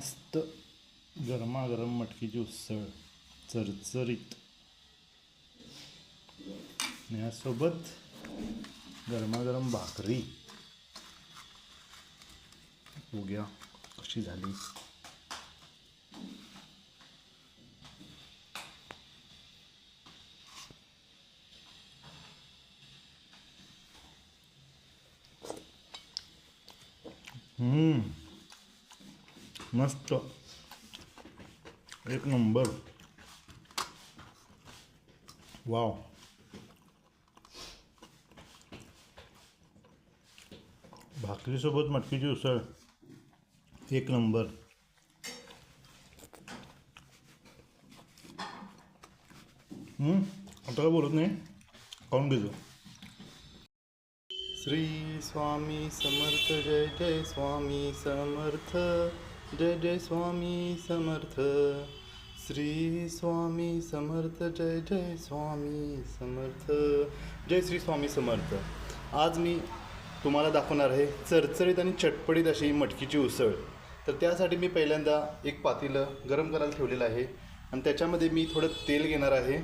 मस्त गरमागरम मटकीची उसळ चरचरीत. यासोबत गरमागरम भाकरी. उग्या कशी झाली? हम्म. मस्त एक नंबर वाव भाकरीसोबत मटकीची उसळ एक नंबर आता काय बोलत नाही? खाऊन घेतो. श्री स्वामी समर्थ जय जय स्वामी समर्थ. जय जय स्वामी समर्थ. श्री स्वामी समर्थ जय जय स्वामी समर्थ. जय श्री स्वामी समर्थ. आज मी तुम्हाला दाखवणार आहे चरचरीत आणि चटपटीत अशी मटकीची उसळ. तर त्यासाठी मी पहिल्यांदा एक पातेलं गरम करायला ठेवलेलं आहे आणि त्याच्यामध्ये मी थोडं तेल घेणार आहे.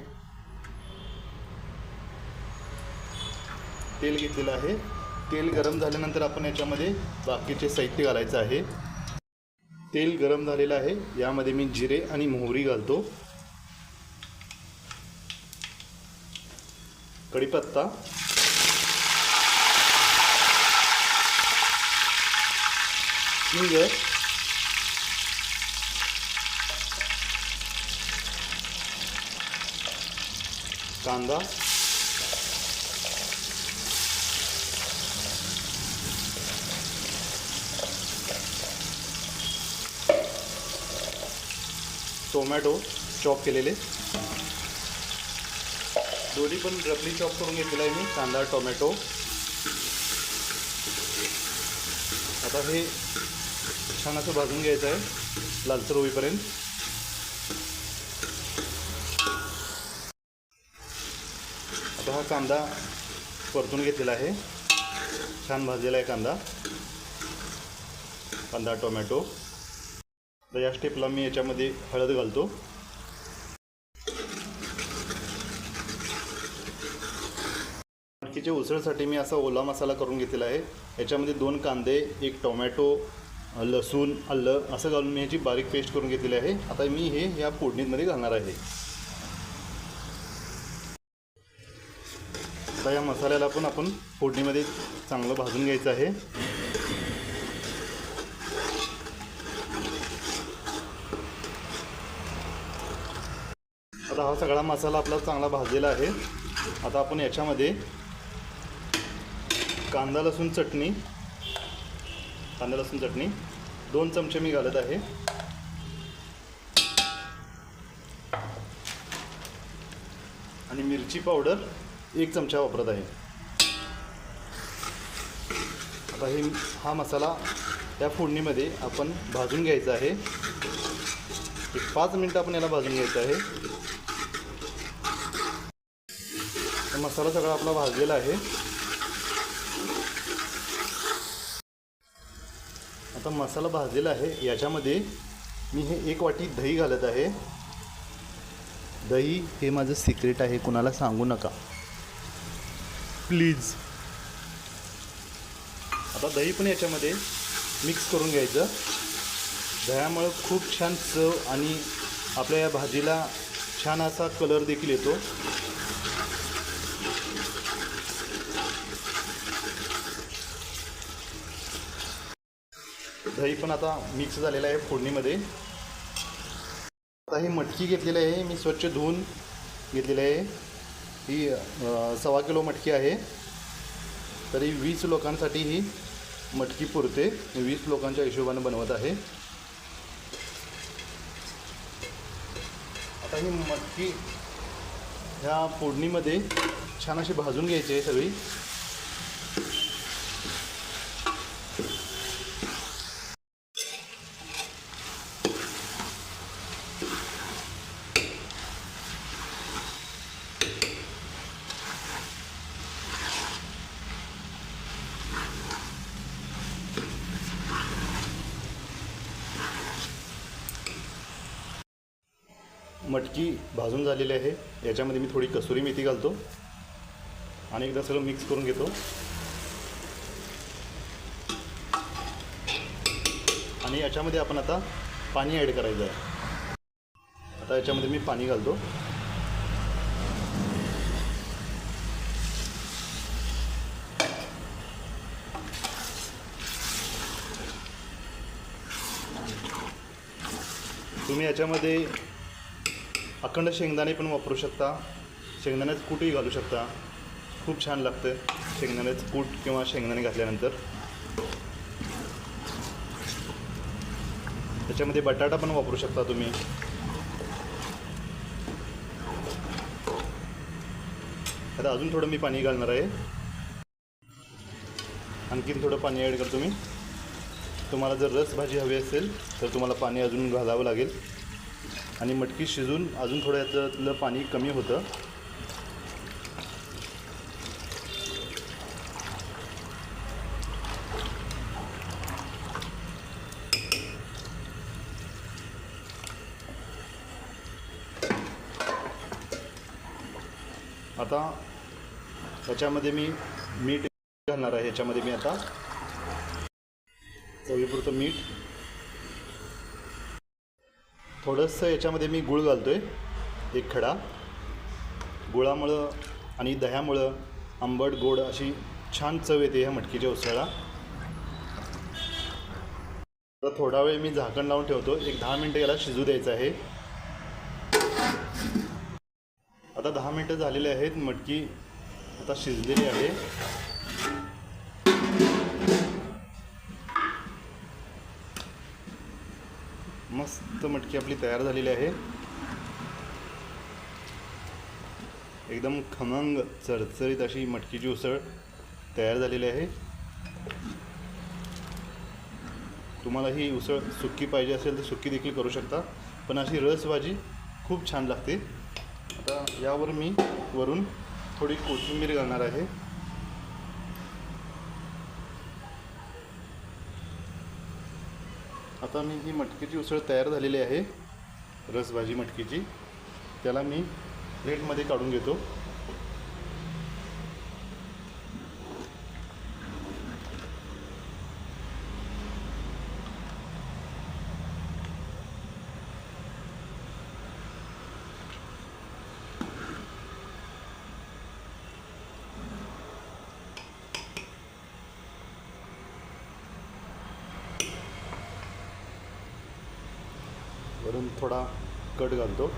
तेल घेतलेलं आहे. तेल गरम झाल्यानंतर आपण याच्यामध्ये बाकीचे साहित्य घालायचं आहे. तेल गरम झालेलं आहे. यामध्ये मी जिरे आणि मोहरी घालतो. कढीपत्ता. हिंग कांदा. टोमॅटो चॉप केलेले. दोन्ही पण रबली चॉप करून घेतलेला आहे मी कांदा टोमॅटो. आता हे छान असं भाजून घ्यायचं आहे लालसर होईपर्यंत. आता हा कांदा परतून घेतलेला आहे. छान भाजलेला आहे कांदा. कांदा टोमॅटो. तर या स्टेपला मी याच्यामध्ये हळद घालतो. मटकीच्या उसळसाठी मी असा ओला मसाला करून घेतलेला आहे. याच्यामध्ये दोन कांदे एक टोमॅटो लसूण आलं असं घालून मी ह्याची बारीक पेस्ट करून घेतलेली आहे. आता मी हे या फोडणीमध्ये घालणार आहे. आता या मसाल्याला पण आपण फोडणीमध्ये चांगलं भाजून घ्यायचं आहे. आता हा सगळा मसाला आपला चांगला भाजलेला आहे. आता आपण याच्यामध्ये कांदा लसूण चटणी. कांदा लसूण चटणी. दोन चमचे मी घालत आहे. आणि मिरची पावडर एक चमचा वापरत आहे. आता हे हा मसाला या फोडणीमध्ये आपण भाजून घ्यायचा आहे. एक पाच मिनटं आपण याला भाजून घ्यायचं आहे. मसाला सगळा आपला भाजलेला आहे. आता मसाला भाजलेला आहे. याच्यामध्ये मी हे एक वाटी दही घालत आहे. दही हे माझं सिक्रेट आहे कुणाला सांगू नका. प्लीज आता दही पण याच्यामध्ये मिक्स करून घ्यायचं. दह्यामुळं खूप छान चव आणि आपल्या या भाजीला छान असा कलर देखील येतो. दही पण आता मिक्स झालेलं आहे फोडणीमध्ये. आता ही मटकी घेतलेली आहे मी स्वच्छ धुवून घेतलेली आहे. ही सव्वा किलो मटकी आहे. तरी वीस लोकांसाठी ही मटकी पुरते. वीस लोकांच्या हिशोबाने बनवत आहे. आता ही मटकी ह्या फोडणीमध्ये छान अशी भाजून घ्यायची आहे सगळी. मटकी भाजून झालेली आहे. याच्यामध्ये मी थोडी कसुरी मेथी घालतो. आणि एकदा सगळं मिक्स करून घेतो. आणि याच्यामध्ये आपण आता पाणी ॲड करायचं आहे. आता याच्यामध्ये मी पाणी घालतो. तुम्ही याच्यामध्ये अखंड शेंगदाणे पण वापरू शकता. शेंगदाण्याचं कूटही घालू शकता. खूप छान लागतं शेंगदाण्याचं कूट किंवा शेंगदाणे घातल्यानंतर. त्याच्यामध्ये बटाटा पण वापरू शकता तुम्ही. आता अजून थोडं मी पाणी घालणार आहे. आणखीन थोडं पाणी ॲड करतो मी. तुम्हाला जर रस भाजी हवी असेल तर तुम्हाला पाणी अजून घालावं लागेल. आणि मटकी शिजून अजून थोडं याच्यातलं पाणी कमी होतं. आता त्याच्यामध्ये मी मीठ घालणार आहे याच्यामध्ये मी आता चवीपुरतं मीठ. थोडंसं याच्यामध्ये मी गूळ घालतो आहे एक खडा. गुळामुळं आणि दह्यामुळं आंबट गोड अशी छान चव येते ह्या मटकीच्या उसळ्याला तर थोडा वेळ मी झाकण लावून ठेवतो. एक दहा मिनटं याला शिजू द्यायचं आहे. आता दहा मिनटं झालेली आहेत. मटकी आता शिजलेली आहे. मस्त मटकी आपली तयार झालेली आहे. एकदम खमंग चरचरीत अशी मटकीची उसळ तयार झालेली आहे. तुम्हाला ही उसळ सुक्की पाहिजे असेल तर सुक्की देखील करू शकता. पण अशी रस भाजी खूप छान लागते. आता यावर मी वरून थोडी कोथिंबीर घालणार आहे. आता मी ही मटकीची उसळ तयार झालेली आहे. रसभाजी मटकीची. त्याला मी प्लेटमध्ये काढून घेतो. वरून थोडा कट घालतो.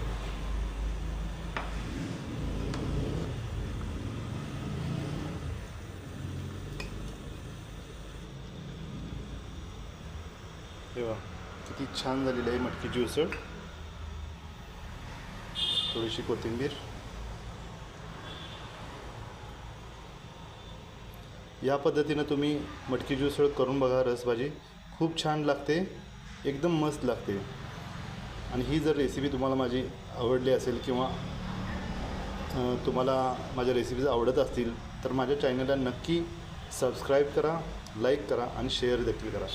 तेव्हा किती छान झालेली आहे मटकीची उसळ थोडीशी कोथिंबीर. या पद्धतीनं तुम्ही मटकीची उसळ करून बघा रसभाजी. खूप छान लागते एकदम मस्त लागते. आणि ही जर रेसिपी तुम्हाला माझी आवडली असेल किंवा तुम्हाला माझ्या रेसिपीज आवडत असतील तर माझ्या चॅनलला नक्की सबस्क्राईब करा लाईक करा आणि शेअर देखील करा.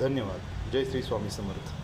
धन्यवाद. जय श्री स्वामी समर्थ.